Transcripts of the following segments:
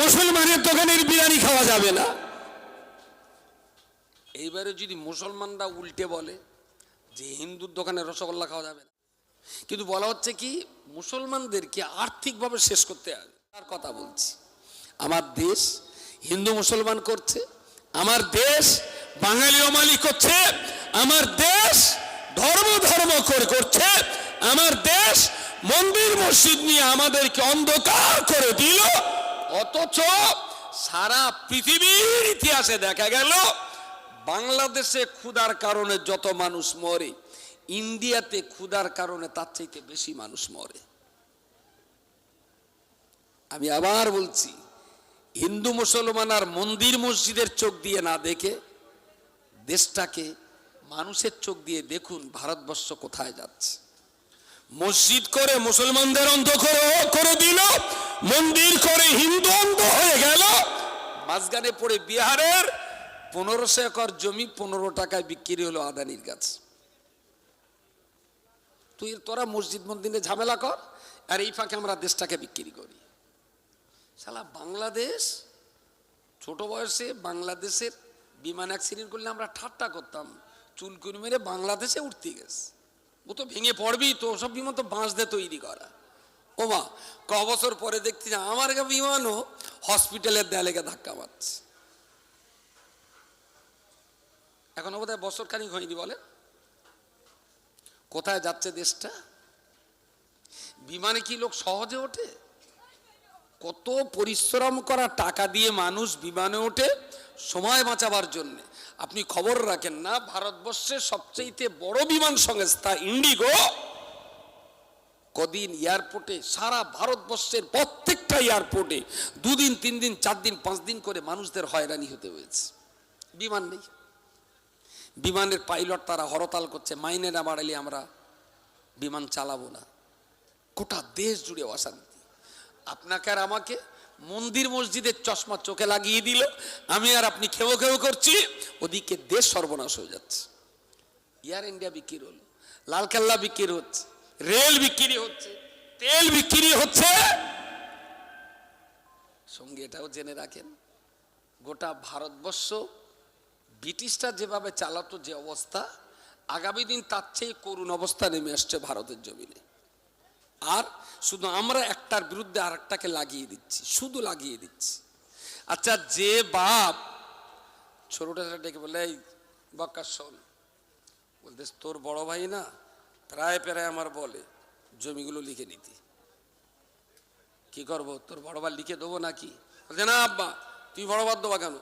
মুসলমানের দোকানের বিরিয়ানি খাওয়া যাবে না। এইবারে যদি মুসলমানরা উল্টে বলে যে হিন্দুর দোকানে রসগোল্লা খাওয়া যাবে না, কিন্তু বলা হচ্ছে কি মুসলমানদেরকে আর্থিকভাবে শেষ করতে হবে। তার কথা বলছি, আমার দেশ হিন্দু মুসলমান করছে, আমার দেশ বাঙালি অমালি করছে, আমার দেশ ধর্ম ধর্ম করে করছে, আমার দেশ মন্দির মসজিদ নিয়ে আমাদেরকে অন্ধকার করে দিল। অথচ সারা পৃথিবীর ইতিহাসে দেখা গেল, বাংলাদেশে ক্ষুধার কারণে যত মানুষ মরে, ইন্ডিয়াতে ক্ষুধার কারণে তার চাইতে বেশি মানুষ মরে। আমি আবার বলছি, হিন্দু মুসলমান আর মন্দির মসজিদের চোখ দিয়ে না দেখে দেশটাকে মানুষের চোখ দিয়ে দেখুন ভারতবর্ষ কোথায় যাচ্ছে। মসজিদ করে মুসলমানদের অন্ধ করে করে দিল, মন্দির করে হিন্দু অন্ধ হয়ে গেল। মাঝখানে পড়ে বিহারের পনেরোশো একর জমি পনেরো টাকায় বিক্রি হলো আদানির কাছে। তুই তোরা মসজিদ মন্দিরে ঝামেলা কর, আর এই ফাঁকে আমরা দেশটাকে বিক্রি করি। সালা বাংলাদেশ, ছোট বয়সে বাংলাদেশের বিমান অ্যাক্সিডেন্ট করলে আমরা ঠাট্টা করতাম। চুলকুনি মেরে বাংলাদেশে উঠতে গেছে। ও তো ভেঙে পড়বি তো, সব বিমান তো বাঁশ দিয়ে তৈরি করা। ও ক বছর পরে দেখছি যা আমার বিমানও হসপিটালের দেয়ালে গিয়ে ধাক্কা মারছে। এখন বোধ হয় বছর খানিক হয়নি, বলে? কোথায় যাচ্ছে দেশটা? বিমানে কি লোক সহজে ওঠে? কত পরিশ্রম করা টাকা দিয়ে মানুষ বিমানে ওঠে সময় বাঁচাবার জন্য। আপনি খবর রাখেন না, ভারতবর্ষের সবচেয়ে বড় বিমান সংস্থা ইন্ডিগো কদিন এয়ারপোর্টে সারা ভারতবর্ষের প্রত্যেকটা এয়ারপোর্টে দুদিন তিন দিন চার দিন পাঁচ দিন করে মানুষদের হয়রানি হতে হয়েছে। বিমান নেই। বিমানের পাইলট তারা হরতাল করছে, মাইনে না বাড়ালে আমরা বিমান চালাবো না। গোটা দেশ জুড়ে অশান্তি। আপনাকে আর আমাকে মন্দির মসজিদের চশমা চোখে লাগিয়ে দিল। আমি আর আপনি খেও খেও করছি, ওদিকে দেশ সর্বনাশ হয়ে যাচ্ছে। এয়ার ইন্ডিয়া বিক্রি হলো, লালকেল্লা বিক্রি হচ্ছে, রেল বিক্রি হচ্ছে, তেল বিক্রি হচ্ছে। সঙ্গে এটাও জেনে রাখেন, গোটা ভারতবর্ষ ব্রিটিশরা যেভাবে চালাতো যে অবস্থা, আগামী দিন তার চেয়ে করুণ অবস্থা নেমে আসছে ভারতের জমিনে। আর শুধু আমরা একটার বিরুদ্ধে আর একটাকে লাগিয়ে দিচ্ছি, শুধু লাগিয়ে দিচ্ছি। আচ্ছা যে বাপ ছোটটা ডেকে বলে, এই বক্কা শোন বলতে তোর বড় ভাই না, প্রায় প্রায় আমার বলে, জমিগুলো লিখে নিতে। কি করব, তোর বড় বার লিখে দেবো নাকি? বলছে, না আব্বা, তুই বড় বার দেবা কেন?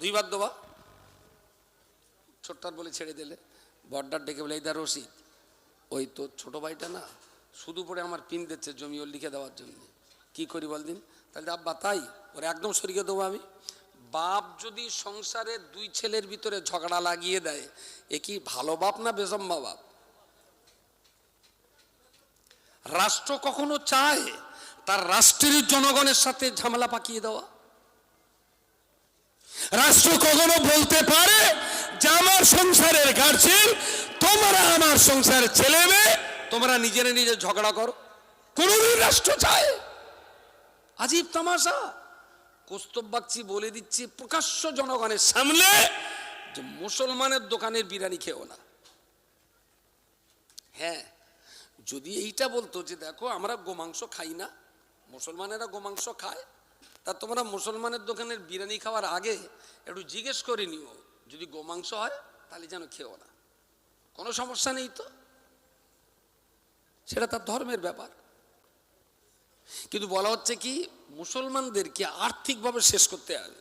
দুই বার দেবা? ছোট্টার বলে ছেড়ে দিলে, বড়টার ডেকে বলে, এই দা রশিদ, ওই তোর ছোট ভাইটা না শুধু পরে আমার পিন দিচ্ছে জমি ওর লিখে দেওয়ার জন্য। কি করি বল দিন? তাহলে আব্বা, তাই? ওর একদম সরিয়ে দেবো আমি। বাপ যদি সংসারে দুই ছেলের ভিতরে ঝগড়া লাগিয়ে দেয়, এ কি ভালো বাপ না বেজম্বা বাপ? রাষ্ট্র কখনো চায় তার রাষ্ট্রের জনগণের সাথে ঝামেলা পাকিয়ে দেওয়া? রাষ্ট্র কখনো বলতে পারে যে, আমার সংসারের গার্জেন তোমরা আমার সংসারের ছেলে মেয়ে তোমরা নিজেরা নিজে ঝগড়া করো। কোনোদিন রাষ্ট্র চায়? আজীব তামাশা। কৌস্তব বাগচি বলে দিচ্ছি প্রকাশ্য জনগণের সামনে যে মুসলমানের দোকানের বিরিয়ানি খেও না। হ্যাঁ যদি এইটা বলতো যে দেখো আমরা গোমাংস খাই না মুসলমানেরা গোমাংস খায় তা তোমরা মুসলমানের দোকানের বিরিয়ানি খাওয়ার আগে একটু জিজ্ঞেস করে নিও যদি গোমাংস হয় তাহলে যেন খেও না। কোনো সমস্যা নেই তো? সেটা তার ধর্মের ব্যাপার। কিন্তু বলা হচ্ছে কি, মুসলমানদেরকে আর্থিকভাবে শেষ করতে হবে।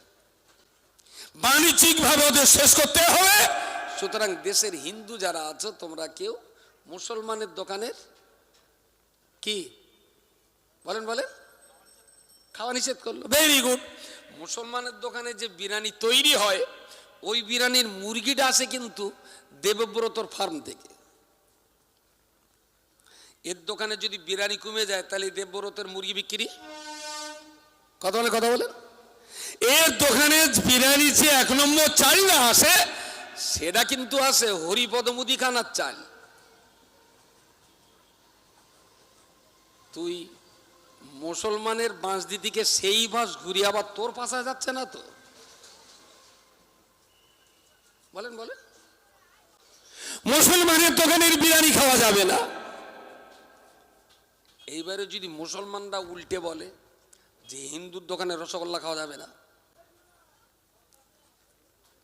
বাণিজ্যিকভাবে ওদের শেষ করতে হবে। সুতরাং দেশের হিন্দু যারা আছো, তোমরা কেউ মুসলমানের দোকানের কি? বলেন বলেন। খাওয়া নিষেধ করল। ভেরি গুড মুসলমানের দোকানে যে বিরিয়ানি তৈরি হয়, ওই বিরিয়ানির মুরগিটা আসে কিন্তু দেবব্রতর ফার্ম থেকে। এর দোকানে যদি বিরিয়ানি কমে যায় তাহলে দেবব্রতের মুরগি বিক্রি? কথা বলে কথা বলেন এর দোকানে বিরিয়ানি যে এক নম্বর চাল না আসে সেটা কিন্তু আছে হরিপদ মুদিখানার চাল। তুই মুসলমানের বাঁশ দিদিকে সেই বাঁশ ঘুরিয়ে আবার তোর পাশায় যাচ্ছে না তো? বলেন বলেন। মুসলমানের দোকানের বিরিয়ানি খাওয়া যাবে না। এইবারে যদি মুসলমানরা উল্টে বলে যে হিন্দুর দোকানে রসগোল্লা খাওয়া যাবে না,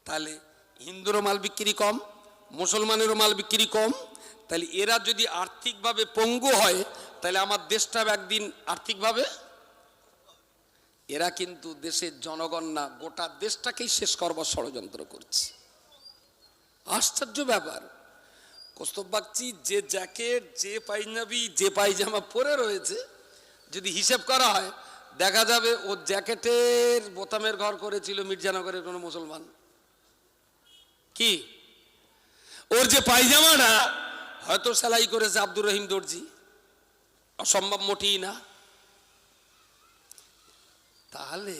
তাহলে হিন্দুরও মাল বিক্রি কম, মুসলমানেরও মাল বিক্রি কম, তাহলে এরা যদি আর্থিকভাবে পঙ্গু হয়, তাহলে আমার দেশটা একদিন আর্থিকভাবে, এরা কিন্তু দেশের জনগণ না, গোটা দেশটাকেই শেষ করবার ষড়যন্ত্র করছে। আশ্চর্য ব্যাপার। কস্তব বাগচি যে জ্যাকেট, যে পাইজাবি যে পায়জামা পরে রয়েছে, যদি হিসেব করা হয়, দেখা যাবে ও জ্যাকেটের বোতামের ঘর করেছিল মির্জানগরের কোনো মুসলমান। কি? ওর যে পায়জামাটা হয়তো সেলাই করেছে আব্দুর রহিম দর্জি। অসম্ভব মোটেই না। তাহলে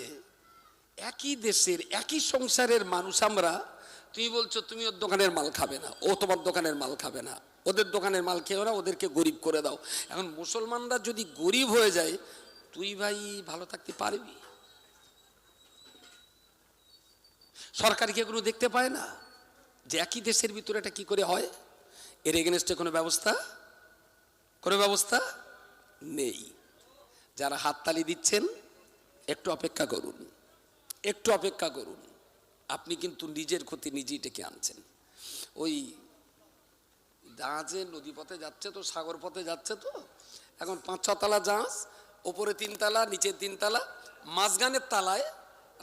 একই দেশের, একই সংসারের মানুষ আমরা তুমি বলছো, তুমি ওর দোকানের মাল খাবে না। ও তোমার দোকানের মাল খাবে না। ওদের দোকানের মাল খেয়েও না, ওদেরকে গরিব করে দাও। এখন মুসলমানরা যদি গরিব হয়ে যায়, তুই ভাই ভালো থাকতে পারবি? সরকার কি এগুলো দেখতে পায় না? যে একই দেশের ভিতরে এটা কি করে হয়? এর এগেনস্টে কোনো ব্যবস্থা? কোনো ব্যবস্থা নেই। যারা হাততালি দিচ্ছেন, একটু অপেক্ষা করুন। একটু অপেক্ষা করুন। আপনি কিন্তু নিজের ক্ষতি নিজেই ডেকে আনছেন। ওই জাহাজে নদী পথে যাচ্ছে তো সাগর পথে যাচ্ছে তো, এখন পাঁচ ছতলা জাহাজ, ওপরে তিনতলা নিচে তিনতলা মাঝখানের তালায়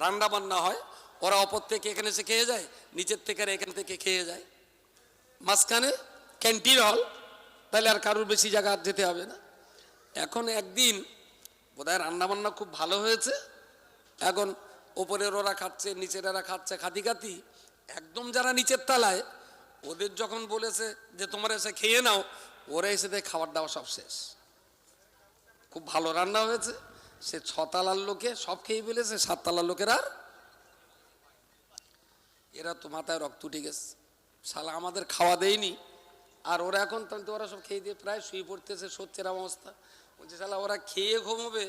রান্না বান্না হয়, ওরা অপর থেকে এখানে এসে খেয়ে যায়, নিচের থেকে আর এখান থেকে খেয়ে যায়। মাঝখানে ক্যান্টিন হল, তাহলে আর কারোর বেশি জায়গা আর যেতে হবে না। এখন একদিন বোধহয় রান্নাবান্না খুব ভালো হয়েছে, এখন ওপরের ওরা খাচ্ছে, নিচের ওরা খাচ্ছে খাতি খাতি একদম যারা নিচের তলায়, ওদের যখন বলেছে যে তোমরা এসে খেয়ে নাও, ওরা এসে দেয় খাবার দাওয়া সব শেষ। খুব ভালো রান্না হয়েছে। সে ছতালার লোকে সব খেয়ে ফেলেছে, সাততলার লোকের। আর এরা তো মাথায় রক্ত উঠে গেছে। শালা আমাদের খাওয়া দেয়নি। আর ওরা এখন তো ওরা সব খেয়ে দিয়ে প্রায় শুয়ে পড়তেছে সত্যের অবস্থা। বলছে, শালা, ওরা খেয়ে ঘুমোবে,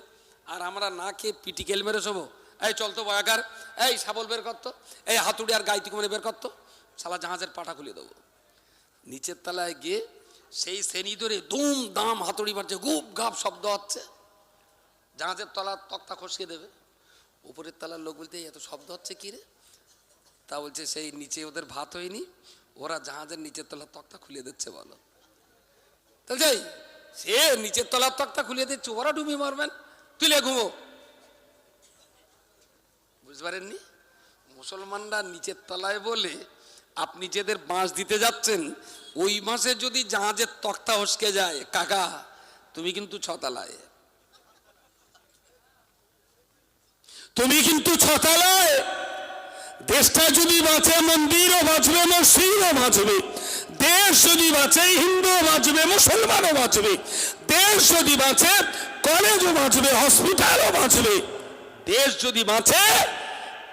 আর আমরা না খেয়ে পিটিকেল মেরে শোবো। এই চল তো বয়াকার এই শাবল বের করতো এই হাতুড়ি আর গাইতি কুমারে বের করতো শালা জাহাজের পাটা খুলে দেবো। নিচের তলায় গিয়ে সেই শ্রেণি ধরে দুম দাম হাতুড়ি মারছে গুপ গাপ শব্দ হচ্ছে। জাহাজের তলার তক্তা খসিয়ে দেবে। উপরের তলার লোক বলতে এত শব্দ হচ্ছে কি রে? তা বলছে, সেই নিচে ওদের ভাত হয়নি। ওরা জাহাজের নিচের তলার তক্তা খুলে দিচ্ছে, বলো। তাহলে সে নিচের তলার তক্তা খুলে দিচ্ছে, ওরা ডুবি মারবেন। তুলে ঘুমো। বুঝতে পারেননি? মুসলমানরা নিচের তলায় বলে, আপনি যেদের বাঁশ দিতে যাচ্ছেন, ওই মাসে যদি জাহাজের তক্তা হসকে যায়, কাকা, তুমি কিন্তু ছতলায়। তুমি কিন্তু ছতালায়? দেশটা যদি বাঁচে, মন্দিরও বাঁচবে, মসজিদও বাঁচবে, দেশ যদি বাঁচে, হিন্দুও বাঁচবে, মুসলমানও বাঁচবে, দেশ যদি বাঁচে, কলেজও বাঁচবে, হসপিটালও বাঁচবে, দেশ যদি বাঁচে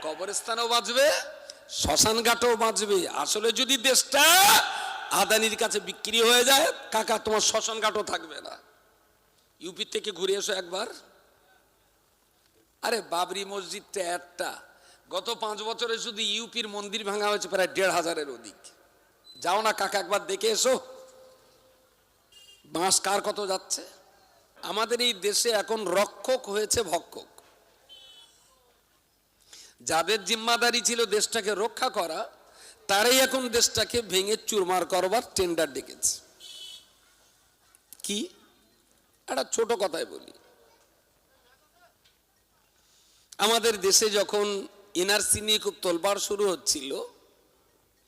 কবরস্থানও বাঁচবে শ্মশান ঘাটও বাঁচবে। আসলে যদি দেশটা আদানির কাছে বিক্রি হয়ে যায়, কাকা, তোমার শ্মশান ঘাটও থাকবে না। ইউপি থেকে ঘুরে এসো একবার। আরে, বাবরি মসজিদটা একটা। গত পাঁচ বছরে শুধু ইউপির মন্দির ভাঙা হয়েছে, প্রায় দেড় হাজারের অধিক। যাও না, কাকা, একবার দেখে এসো। বাঁশ কার কত যাচ্ছে? আমাদের এই দেশে এখন রক্ষক হয়েছে ভক্ষক। যাদের জিম্মাদারি ছিল দেশটাকে রক্ষা করা, তারাই এখন দেশটাকে ভেঙে চুরমার করবার টেন্ডার ডেকেছে। কি? একটা ছোট কথায় বলি। আমাদের দেশে যখন এনআরসি নিয়ে খুব তোলবার শুরু হচ্ছিল,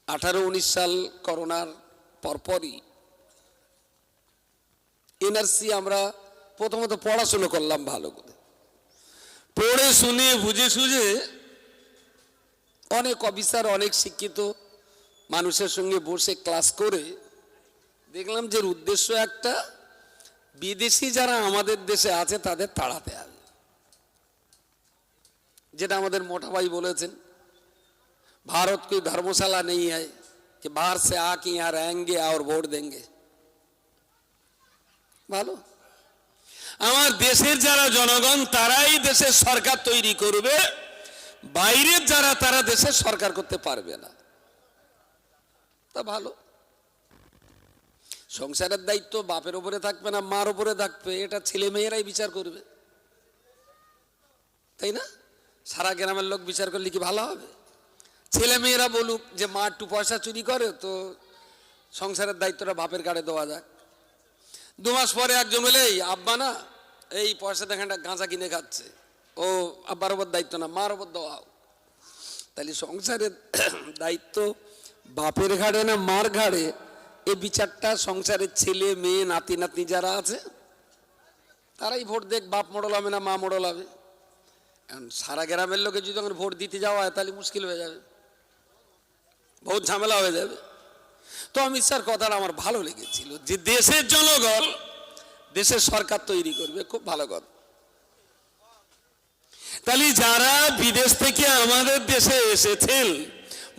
আঠারো উনিশ সাল করোনার পরপরই এনআরসি আমরা প্রথমত পড়াশুনো করলাম ভালো করে। পড়ে শুনে, বুঝে সুঝে অনেক অফিসার অনেক শিক্ষিত মানুষের সঙ্গে বসে ক্লাস করে দেখলাম যে এর উদ্দেশ্য একটা বিদেশি যারা আমাদের দেশে আছে তাদের তাড়াতে হবে যেটা আমাদের মোটা ভাই বলেছেন भारत कोई धर्मशाला नहीं है कि बाहर से आके यहाँ रहेंगे और वोट देंगे ভালো আমার দেশের যারা জনগণ তারাই দেশের সরকার তৈরি করবে বাইরের যারা, তারা দেশের সরকার করতে পারবে না। তা ভালো। সংসারের দায়িত্ব বাপের উপরে থাকবে না, মার উপরে থাকবে। এটা ছেলে মেয়েরাই বিচার করবে। তাই না? সারা গ্রামের লোক বিচার করলে কি ভালো হবে? ছেলে মেয়েরা বলুক যে মা একটু পয়সা চুরি করে, তো সংসারের দায়িত্বটা বাপের কাড়ে দেওয়া যাক। দু মাস পরে একজন বলে, এই আব্বা না, এই পয়সা দেখানটা গাঁজা কিনে খাচ্ছে। ও ওপর দায়িত্ব না মার দেওয়া। হোক তাহলে সংসারের দায়িত্ব বাপের ঘাড়ে না মার ঘাড়ে? এ বিচারটা সংসারের ছেলে, মেয়ে, নাতি, নাতনি যারা আছে, তারাই ভোট দেখ, বাপ মোড়ল হবে না মা মোড়ল হবে। এখন সারা গ্রামের লোকে যদি তখন ভোট দিতে যাওয়া হয়, তাহলে মুশকিল হয়ে যাবে। বহুত ঝামেলা হয়ে যাবে। তো অমিত স্যার কথাটা আমার ভালো লেগেছিল যে দেশের জনগণ, দেশের সরকার তৈরি করবে, খুব ভালো কথা। তাহলে যারা বিদেশ থেকে আমাদের দেশে এসেছেন,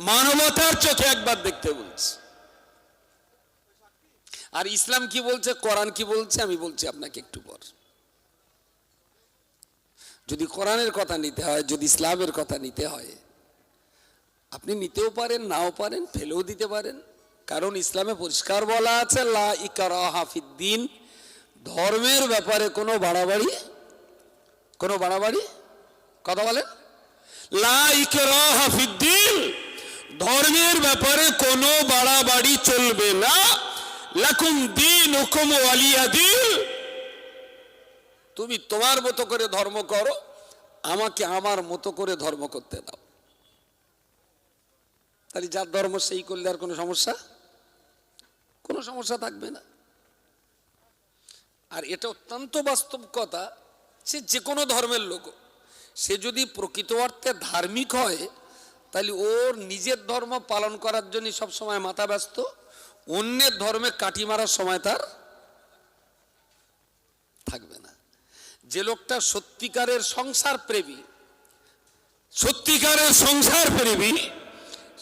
মানবতার চোখে একবার দেখতে বলছে। আর ইসলাম কি বলছে, কোরআন কি বলছে, আমি বলছি আপনাকে একটু পর। যদি কোরআনের কথা নিতে হয়, যদি ইসলামের কথা নিতে হয়, আপনি নিতেও পারেন, নাও পারেন, ফেলেও দিতে পারেন। কারণ ইসলামে পরিষ্কার বলা আছে, লা ইকারাহা ফিদ্দিন ধর্মের ব্যাপারে কোনো বাড়াবাড়ি কোনো বাড়াবাড়ি? কথা বলেন ধর্মের ব্যাপারে কোনো বাড়াবাড়ি চলবে না। লাকুম দিন হুকুম ওয়ালিয়া দিন। তুমি তোমার মতো করে ধর্ম করো, আমাকে আমার মতো করে ধর্ম করতে দাও। তাহলে যার ধর্ম সেই করলে আর কোনো সমস্যা? কোনো সমস্যা থাকবে না। আর এটা অত্যন্ত বাস্তব কথা, সে যে কোনো ধর্মের লোক হোক। সে যদি প্রকৃত অর্থে ধার্মিক হয়, তাহলে ওর নিজের ধর্ম পালন করার জন্য সবসময় মাথা ব্যস্ত, অন্যের ধর্মে কাটি মারার সময় তার থাকবে না। যে লোকটা সত্যিকারের সংসার প্রেমী, সত্যিকারের সংসার প্রেমী,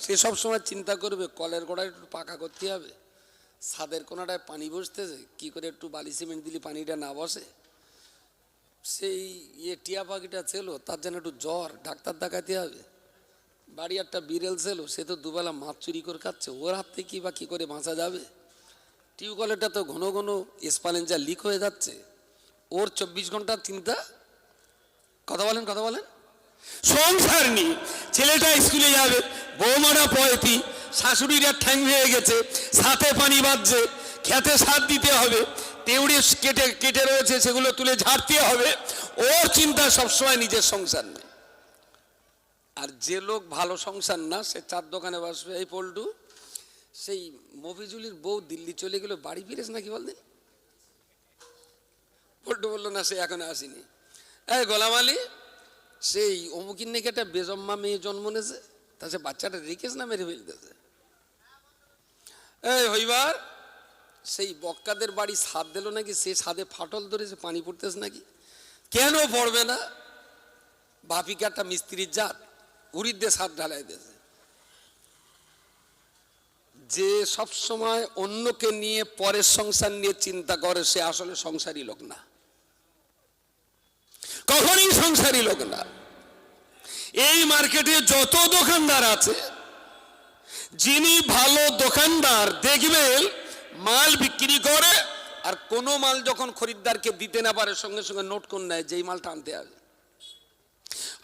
সে সব সময় চিন্তা করবে, কলের গোড়ায় একটু পাকা করতে হবে, ছাদের কোনাটায় পানি বসতেছে, কি করে একটু বালি সিমেন্ট দিলে পানিটা না বসে? সেই ইয়ে টিয়া পাখিটা ছিল, তার জন্য একটু জ্বর, ডাক্তার দেখাতে হবে। বাড়ি একটা বিড়েল ছিল, সে তো দুবেলা মাছ চুরি করে খাচ্ছে, ওর হাত থেকে কি বা কী করে বাঁচা যাবে? টিউবওয়েলটা তো ঘন ঘন স্পালেঞ্জা লিক হয়ে যাচ্ছে। ওর চব্বিশ ঘণ্টার চিন্তা? কথা বলেন কথা বলেন। সংসার নিয়ে ছেলেটা স্কুলে যাবে বৌমারা পয়তি, শাশুড়িরা ঠ্যাং হয়ে গেছে, সাথে পানি বাজছে, খেতে সার দিতে হবে তেউড়ি কেটে কেটে রয়েছে, সেগুলো তুলে ঝাড়তে হবে। ওর চিন্তা সবসময় নিজের সংসার নেই আর যে লোক ভালো সংসার না, সে চার দোকানে বসবে। এই পল্টু, সেই মফিজুলির বউ দিল্লি চলে গেল, বাড়ি ফিরেছে নাকি বলদিন পল্টু বলল, না, সে এখনও আসেনি। এই গোলাম আলী, সেই অমুকির নাকি একটা বেজম্মা মেয়ে জন্ম নিয়েছে, তা সে বাচ্চাটা রেখেছে না মেরে ফেলতেছে? এই হইবার সেই বক্কাদের বাড়ি ছাদ দিল নাকি? সে ছাদে ফাটল ধরেছে পানি পড়তেছে নাকি? কেন পড়বে না? বাপিকে একটা মিস্ত্রির জাত? উড়ির দিয়ে ছাদ ঢালাই দিয়েছে। যে সব সময় অন্যকে নিয়ে পরের সংসার নিয়ে চিন্তা করে সে আসলে সংসারী লোক না। কখনই সংসারী লোক না। এই মার্কেটে যত দোকানদার আছে যিনি ভালো দোকানদার দেখবেন মাল বিক্রি করে, আর কোনো মাল যখন খরিদ্দারকে দিতে না পারে, সঙ্গে সঙ্গে নোট করে নেয় যেই মালটা আনতে হবে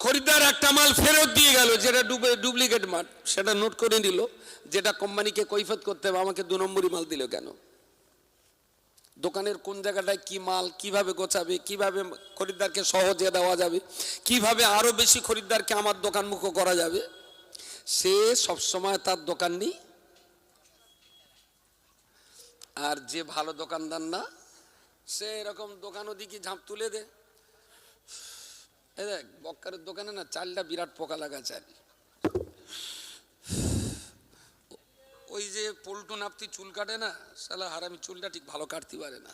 খরিদ্দার একটা মাল ফেরত দিয়ে গেল, যেটা ডুবে, ডুপ্লিকেট মাল, সেটা নোট করে নিল, যেটা কোম্পানিকে কৈফত করতে হবে, আমাকে দু নম্বরই মাল দিল কেন? দোকানের কোন জায়গাটায় কি মাল, কীভাবে গোছাবে, কীভাবে খরিদ্দারকে সহজে দেওয়া যাবে, কীভাবে আরও বেশি খরিদ্দারকে আমার দোকান মুখ করা যাবে, সে সবসময় তার দোকান নেই আর যে ভালো দোকানদার না, সে এরকম দোকান ওদিকে ঝাঁপ তুলে দে। দেখ, বক্কারের দোকানে না চালটা বিরাট পোকা লাগা চাল। ওই যে পল্টু নাপতি চুল কাটে না সালা হারামি চুলটা ঠিক ভালো কাটতে পারে না।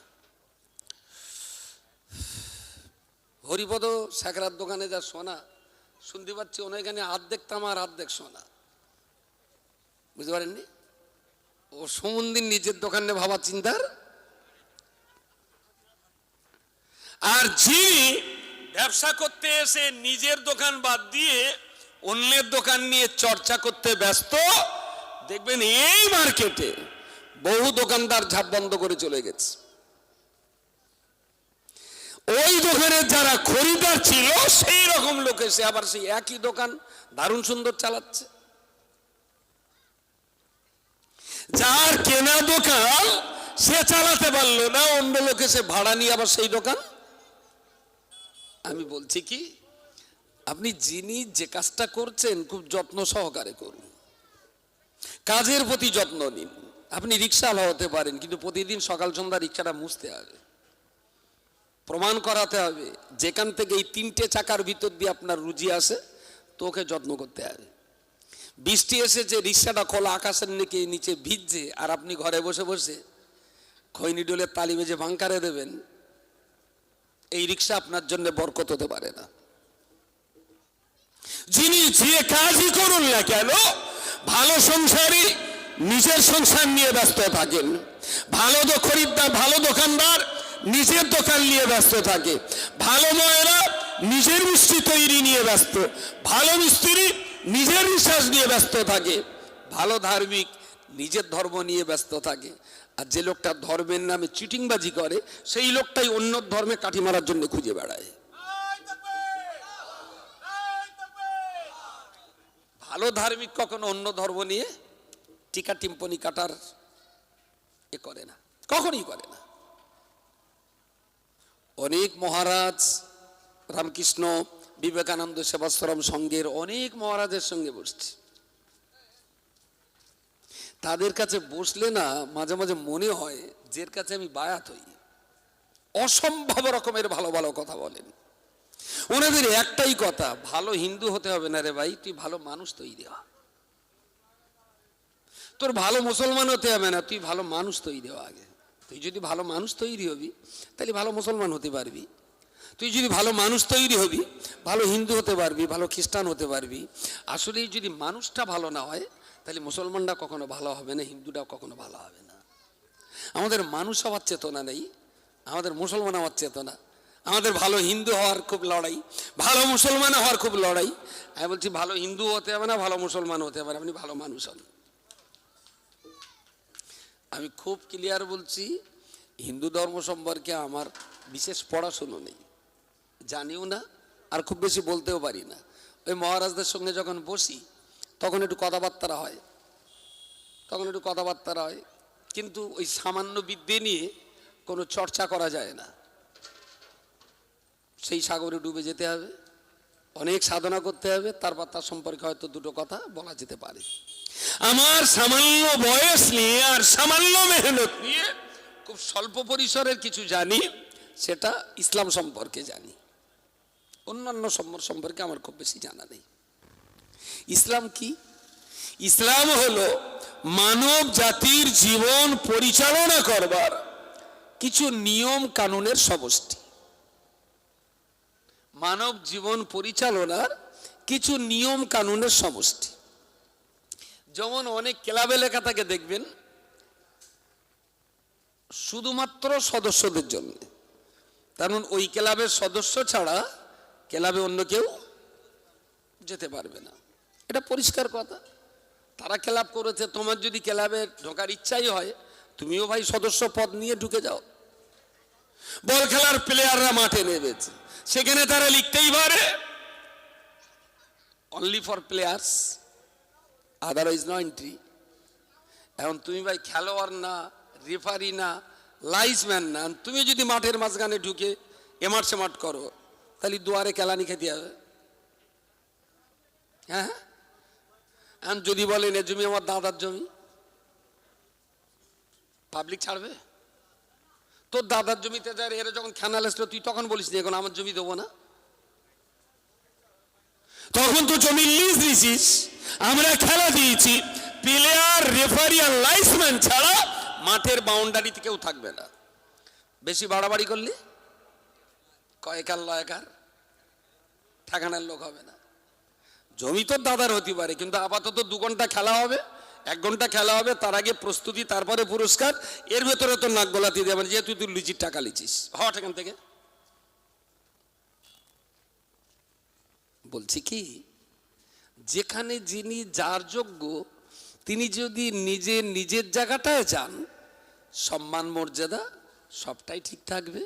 হরিপদ শেখরার দোকানে যা সোনা, শুনতে পাচ্ছি ওনার এখানে আর্ধেক তামা আর আর্ধেক সোনা। বুঝতে পারেননি? ও সমন্দির নিজের দোকানে ভাবা চিন্তার? আর যিনি ব্যবসা করতে এসে নিজের দোকান বাদ দিয়ে অন্যের দোকান নিয়ে চর্চা করতে ব্যস্ত, দেখবেন এই মার্কেটে বহু দোকানদার ঝাপ বন্ধ করে চলে গেছে। ওই দোকানের যারা খরিদার ছিল, সেই রকম লোক এসে আবার সেই একই দোকান দারুণ সুন্দর চালাচ্ছে। যার কেনা দোকান, সে চালাতে পারল না, অন্য লোক সে ভাড়া নিয়ে আবার সেই দোকান? আমি বলছি কি, আপনি যিনি যে কাজটা করছেন, খুব যত্ন সহকারে করুন। কাজের প্রতি যত্ন নিন। আপনি রিক্সাওয়ালা হতে পারেন, কিন্তু প্রতিদিন সকাল সন্ধ্যা রিক্সাটা মুছতে হবে। প্রমাণ করাতে হবে, যেখান থেকে এই তিনটে চাকার ভিতর দিয়ে আপনার রুজি আসে, তোকে যত্ন করতে হবে। বৃষ্টি এসেছে রিক্সাটা খোলা আকাশের নিকে নিচে ভিজছে, আর আপনি ঘরে বসে বসে খৈনি ডোলের তালি বেজে ভাঙকারে দেবেন, এই রিক্সা আপনার জন্য বরকত হতে পারে না। যিনি যে কাজই করুন না কেন, ভালো সংসারী নিজের সংসার নিয়ে ব্যস্ত থাকেন। ভালো দো- খরিদ্দার, ভালো দোকানদার নিজের দোকান নিয়ে ব্যস্ত থাকে। ভালো ময়রা নিজের মিষ্টি তৈরি নিয়ে ব্যস্ত। ভালো মিস্ত্রি নিজের বিশ্বাস নিয়ে ব্যস্ত থাকে। ভালো ধার্মিক নিজের ধর্ম নিয়ে ব্যস্ত থাকে। আর যে লোকটা ধর্মের নামে চিটিংবাজি করে, সেই লোকটাই অন্য ধর্মে কাঠি মারার জন্য খুঁজে বেড়ায়। ভালো ধার্মিক কখনো অন্য ধর্ম নিয়ে টিকা টিম্পনি কাটার এ করে না। কখনই করে না। অনেক মহারাজ রামকৃষ্ণ বিবেকানন্দ সেবাশ্রম সংঘের অনেক মহারাজের সঙ্গে বসছি। তাদের কাছে বসলে না মাঝে মাঝে মনে হয় যের কাছে আমি বায়াত হই। অসম্ভব রকমের ভালো ভালো কথা বলেন। ওনাদের একটাই কথা, ভালো হিন্দু হতে হবে না রে ভাই, তুই ভালো মানুষ তৈরি হ। তোর ভালো মুসলমান হতে হবে না, তুই ভালো মানুষ তৈরি হ আগে। তুই যদি ভালো মানুষ তৈরি হবি, তাহলে ভালো মুসলমান হতে পারবি। তুই যদি ভালো মানুষ তৈরি হবি, ভালো হিন্দু হতে পারবি, ভালো খ্রিস্টান হতে পারবি আসলে যদি মানুষটা ভালো না হয়, তাহলে মুসলমানরা কখনো ভালো হবে না হিন্দুটাও কখনো ভালো হবে না। আমাদের মানুষ হওয়ার চেতনা নেই, আমাদের মুসলমান হওয়ার চেতনা। আমাদের ভালো হিন্দু হওয়ার খুব লড়াই, ভালো মুসলমান হওয়ার খুব লড়াই। আমি বলছি, ভালো হিন্দু হতে হবে না, ভালো মুসলমান হতে হবে আপনি ভালো মানুষ হন। আমি খুব ক্লিয়ার বলছি, হিন্দু ধর্ম সম্পর্কে আমার বিশেষ পড়াশুনো নেই। জানিও না, আর খুব বেশি বলতেও পারি না। ওই মহারাজদের সঙ্গে যখন বসি, তখন একটু কথাবার্তা হয়। তখন একটু কথাবার্তা হয়। কিন্তু ওই সামান্য বিদ্যে নিয়ে কোনো চর্চা করা যায় না। সেই সাগরে ডুবে যেতে হবে, অনেক সাধনা করতে হবে, তারপর তার সম্পর্কে হয়তো দুটো কথা বলা যেতে পারে। আমার সামান্য বয়স নিয়ে আর সামান্য মেহনত নিয়ে, খুব স্বল্প পরিসরের কিছু জানি, সেটা ইসলাম সম্পর্কে জানি। অন্যান্য সম্পর্ক আমার খুব বেশি জানা নেই। ইসলাম কি? ইসলাম হলো মানব জাতির জীবন পরিচালনা করবার কিছু নিয়ম কানুনের সমষ্টি। মানব জীবন পরিচালনার কিছু নিয়ম কানুনের সমষ্টি। যেমন অনেক ক্লাবে লেখা থাকে, দেখবেন, শুধুমাত্র সদস্যদের জন্য। কারণ ওই ক্লাবের সদস্য ছাড়া ক্লাবে অন্য কেউ যেতে পারবে না। এটা পরিষ্কার কথা। তারা ক্লাব করেছে, তোমার যদি ক্লাবে ঢোকার ইচ্ছাই হয়, তুমিও ভাই সদস্য পদ নিয়ে ঢুকে যাও। বল খেলার প্লেয়াররা মাঠে নেমেছে। সেখানে তারা লিখতেই পারে only for players otherwise no entry এখন তুমি ভাই খেলোয়াড় না রেফারি না লাইসম্যান না, তুমি যদি মাঠের মাঝখানে ঢুকে এমাট সেমাট করো। তাহলে দুয়ারে কেলানি খেতে হবে। হ্যাঁ? এখন যদি বলেন, এ জমি আমার দাদার জমি। পাবলিক ছাড়বে? তোর দাদার জমিতে যার এরা যখন খেয়াল আসলো, তুই তখন বলিস নি, এখন আমার জমি দেবো না? তখন তো জমি লিজ দিছিস। আমরা খেলা দিয়েছি। প্লেয়ার রেফারি আর লাইসম্যান ছাড়া মাঠের বাউন্ডারিতে কেউ থাকবে না। বেশি বাড়াবাড়ি করলে? কয়েকার লয়কার ঠেকানার লোক হবে না। জমি তো দাদার হতে পারে, কিন্তু আপাতত দু ঘণ্টা খেলা হবে, এক ঘণ্টা খেলা হবে, তার আগে প্রস্তুতি, তারপরে পুরস্কার, এর ভেতরে তো নাক গলাতে দেবেন মানে যেহেতু তুই লুচির টাকা লিচিস। হট এখান থেকে। বলছি কি, যেখানে যিনি যার যোগ্য, তিনি যদি নিজে নিজের জায়গাটায় যান, সম্মান, মর্যাদা সবটাই ঠিক থাকবে।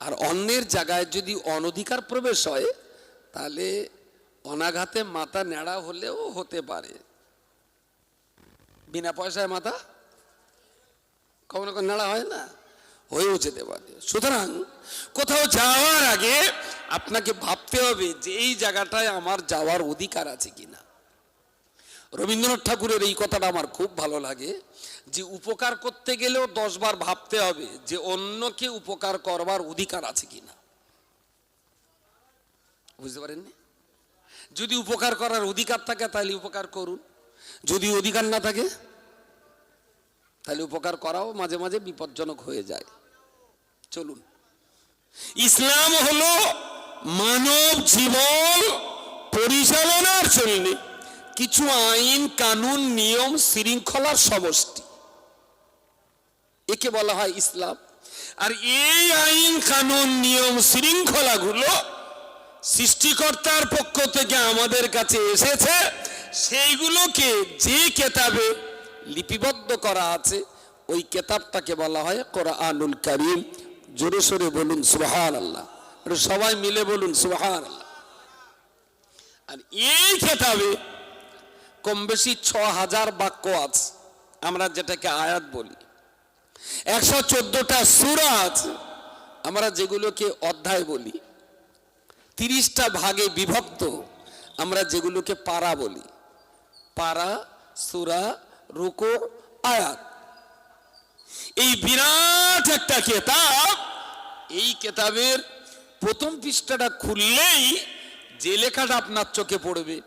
আর অন্যের জায়গায় যদি অনধিকার প্রবেশ হয়, তাহলে অনাঘাতে মাথা ন্যাড়া হলেও হতে পারে। বিনা পয়সায় মাথা কখনো কখনো নাড়া হয় না, হয়েও যেতে পারে। সুতরাং কোথাও যাওয়ার আগে আপনাকে ভাবতে হবে যে এই জায়গাটায় আমার যাওয়ার অধিকার আছে কিনা। রবীন্দ্রনাথ ঠাকুরের এই কথাটা আমার খুব ভালো লাগে, যে উপকার করতে গেলেও দশবার ভাবতে হবে যে অন্যকে উপকার করবার অধিকার আছে কি না বুঝতে পারেননি? যদি উপকার করার অধিকার থাকে, তাহলে উপকার করুন। যদি অধিকার না থাকে, তাহলে উপকার করাও মাঝে মাঝে বিপজ্জনক হয়ে যায়। চলুন। ইসলাম হলো মানব জীবন পরিচালনার জন্য কিছু আইন, কানুন, নিয়ম, শৃঙ্খলার সমষ্টি। একে বলা হয় ইসলাম। আর এই আইন, কানুন, নিয়ম, শৃঙ্খলাগুলো সৃষ্টিকর্তার পক্ষ থেকে আমাদের কাছে এসেছে। সেইগুলোকে যে কেতাবে লিপিবদ্ধ করা আছে, ওই কেতাবটাকে বলা হয় কোরআনুল করিম। জোরে সোরে বলুন সুবহান আল্লাহ সবাই মিলে বলুন সুবহান আল্লাহ আর এই কেতাবে কম বেশি ছ হাজার বাক্য আছে। আমরা যেটাকে আয়াত বলি। একশো চোদ্দটা সুরা আছে। আমরা যেগুলোকে অধ্যায় বলি। তিরিশটা ভাগে বিভক্ত। আমরা যেগুলোকে পারা বলি। পারা, সুরা, রুকো, আয়াত। এই বিরাট একটা কেতাব। এই কেতাবের প্রথম পৃষ্ঠাটা খুললেই যে লেখাটা আপনার চোখে পড়বে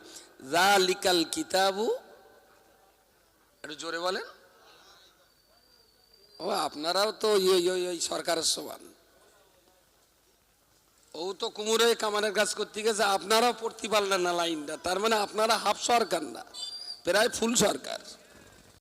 লিকাল কিতাবু। একটু জোরে বলেন। ও, আপনারাও তো ওই ওই ওই সরকারের সমান। ও তো কুমুরে কামানের কাজ করতে গেছে, আপনারাও পড়তে পারলেন না লাইনটা। তার মানে আপনারা হাফ সরকার না, প্রায় ফুল সরকার।